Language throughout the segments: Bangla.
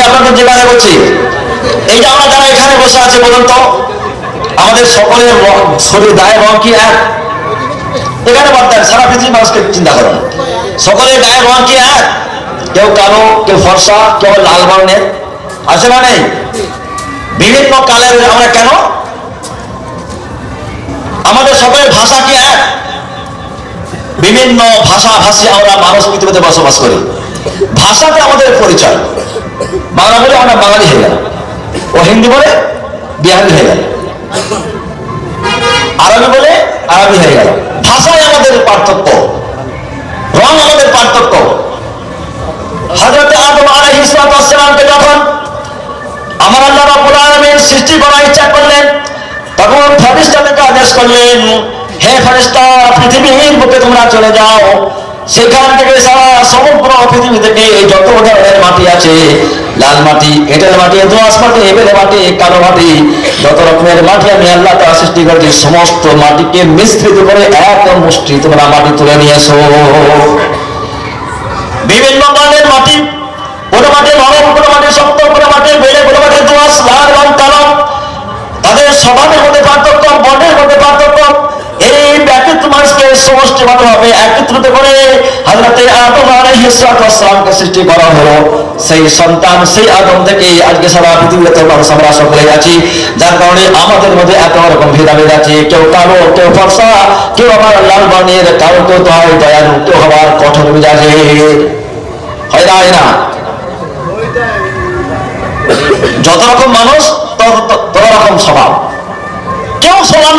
আমি আপনাদের জিজ্ঞাসা করছি এই যে আমরা যারা এখানে বসে আছে বলুন তো, আমাদের সকলের শরীর গায়ের রং কি এক? এখানে বাদ সারা পৃথিবীর মানুষকে চিন্তা করুন। সকলের গায়ের রং কি এক? কেউ কালো, কেউ ফর্সা, কেউ লাল বর্ণের। আছে না নেই? বিভিন্ন কালের আমরা কেন? আমাদের সকলের ভাষা কি এক? বিভিন্ন ভাষা ভাষী আমরা মানুষ পৃথিবীতে বসবাস করি। ভাষাতে আমাদের পরিচয়। বাংলা বলে আমরা বাঙালি হয়ে গেল ও হিন্দি বলে বিহারি হয়ে গেল আরবি বলে আরবি হয়ে গেল ভাষায় আমাদের পার্থক্য। রং আমাদের পার্থক্য। হজরত আদম আলাইহিসসালামকে যখন আমার আল্লাহ রাব্বুল আলামিন সৃষ্টি করার ইচ্ছা করলেন, তখন ফেরেশতাদেরকে আদেশ করলেন, হে ফেরেশতা, পৃথিবীর বুকে তোমরা চলে যাও। সেখান থেকে সারা সমগ্র পৃথিবী থেকে যত ধরনের মাটি আছে, লাল মাটি, এঁটেল মাটি দোয়াশ মাটি, এবেলে মাটি, কালো মাটি, যত রকমের মাটি আমি আল্লাহ তারা সৃষ্টি করেছি, সমস্ত মাটিকে মিশ্রিত করে এক মুষ্টি তোমরা মাটি তুলে নিয়ে এসো বিভিন্ন ধরনের মাটি, কোনো মাটি নরম, কোনো মাটি শক্ত, কোনো মাটি বেলে, কোনো মাটি দোয়াশ লাল রং কালো। তাদের স্বভাবের মধ্যে পার্থক্য, বর্ণের মধ্যে পার্থক্য মানুষকে সমষ্টি একত্রিত করে হাজরাতে আদম আলাইহিসসালামকে সৃষ্টি করা হলো। সেই সন্তান, সেই আদম থেকে আজকে সারা পৃথিবীতে মানুষ আমরা সকলে আছি। যার কারণে আমাদের মধ্যে এত রকম ভেদাভেদ আছে। কেউ কালো, কেউ ফর্সা, কেউ আবার লাল বর্ণের কারও কেউ হয় দয়ালু কেউ আবার কঠোর মেজাজে। হয় না হয় না? যত রকম মানুষ তত রকম স্বভাব। কেউ সমান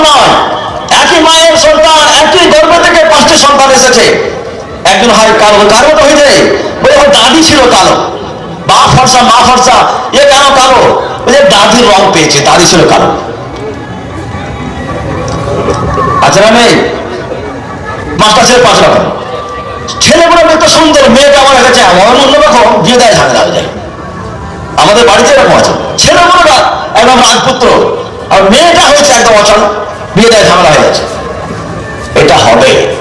সন্তান এসেছে। একজন হয় কালো কালো হয়ে যায়। বলে দাদি ছিল কালো। মা ফর্সা মা ফর্সা, এ কেন কালো? বলে, দাদির রং পেয়েছে, দাদি ছিল কালো। আচ্ছা মেয়ে পাঁচটা ছেলে পাঁচ রকম। ছেলেগুলো সুন্দর, মেয়েটা আমার কাছে এমন বিয়ে দেয় ঝামেলা হয়ে যায়। আমাদের বাড়িতে এরকম আছে। ছেলেগুলোরা একদম রাজপুত্র। আর মেয়েটা হয়েছে একদম অচল। বিয়ে দেয় ঝামেলা হয়ে যাচ্ছে। এটা হবে।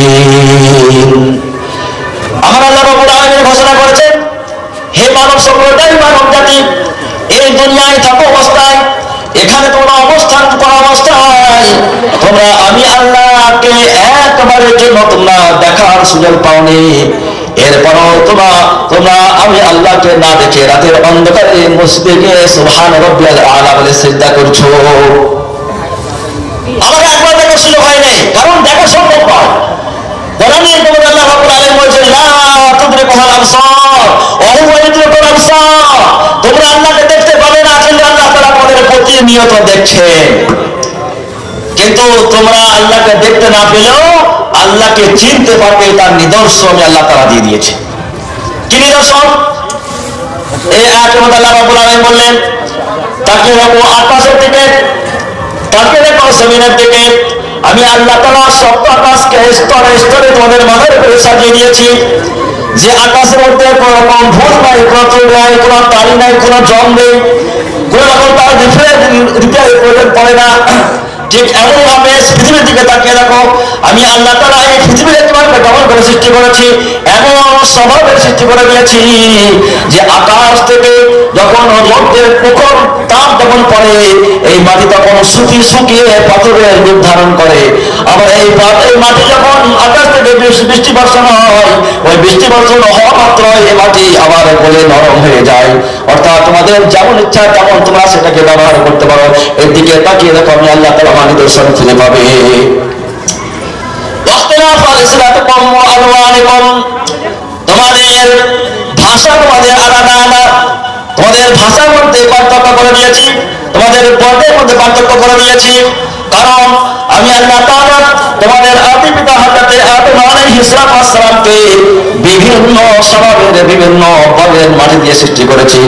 তোমরা আমি আল্লাহকে একবারের জন্য তোমরা দেখার সুযোগ পাওনি। এরপরও তোমরা আমি আল্লাহকে না দেখে রাতের অন্ধকারে মসজিদে আলা বলে করছ। তোমরা আল্লাহকে দেখতে পাবে না আল্লাহ তাআলা তোমাদের প্রতিনিয়ত দেখছেন। কিন্তু তোমরা আল্লাহকে দেখতে না পেলেও আল্লাহকে চিনতে পারবে তার নিদর্শন আল্লাহ তাআলা দিয়ে দিয়েছে। কি নিদর্শন? এই আয়াতের মধ্যে আল্লাহ রাব্বুল আলামিন বললেন তাকে দেখো আকাশের দিকে তাকে দেখো জমিনের দিকে, আমি আল্লাহ তালা সপ্ত আকাশকে স্তরে স্তরে তোমাদের মাথার উপরে সাজিয়ে দিয়েছি। যে আকাশের মধ্যে কোনো রকম ভুল নাই, কোনো ত্রুটি নাই, কোনো তালি নাই, কোনো জম নেই পড়ে না ঠিক এমন ভাবে পৃথিবীর দিকে তাকিয়ে দেখো আমি আল্লাহ তালা এই পৃথিবীর তোমাকে করে সৃষ্টি করেছি এমন স্বভাবের সৃষ্টি করে দিয়েছি যে আকাশ থেকে যখন রোদ্রের প্রখর তাপ যখন পড়ে এই মাটি তখন শুকি শুকিয়ে পাথরের রূপ ধারণ করে আবার এই এই মাটি যখন আকাশ থেকে বৃষ্টি বর্ষণ হয় ওই বৃষ্টি বর্ষণ হওয়া মাত্র এ মাটি আবার গলে নরম হয়ে যায়। অর্থাৎ তোমাদের যেমন ইচ্ছা তেমন তোমরা সেটাকে ব্যবহার করতে পারো। এর দিকে তাকিয়ে দেখো, আমি আল্লাহ তালা মানি দর্শন খুঁজে পাবে। তোমাদের ভাষা তোমাদের আলাদা আলাদা। তোমাদের ভাষার মধ্যে পার্থক্য করে নিয়েছি তোমাদের বর্ণের মধ্যে পার্থক্য করে দিয়েছি কারণ আমি আল্লাহ তোমাদের আদম আলাইহিস বিভিন্ন স্বভাবের বিভিন্ন পদের মাটি দিয়ে সৃষ্টি করেছি।